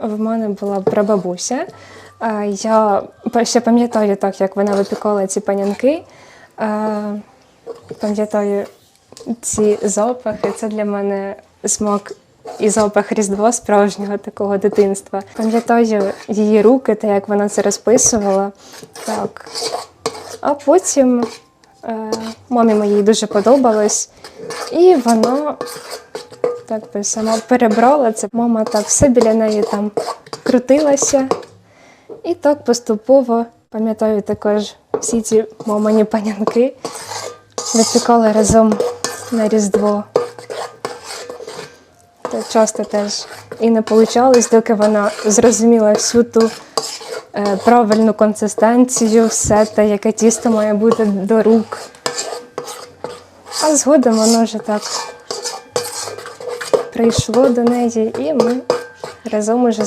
В мене була прабабуся. Е, Я ще пам'ятаю так, як вона випікала ці панянки. Е, Пам'ятаю ці запахи. Це для мене смак і запах Різдва справжнього такого дитинства. Пам'ятаю її руки та як вона це розписувала. Так. А потім е, мамі моїй дуже подобалось, і вона так би сама перебрала це. Мама так все біля неї там крутилася. І так поступово, пам'ятаю також всі ці мамині панянки випікали разом на Різдво. Та часто теж і не получалось, доки вона зрозуміла всю ту е, правильну консистенцію, все те, яке тісто має бути до рук. А згодом воно вже так прийшло до неї, і ми разом уже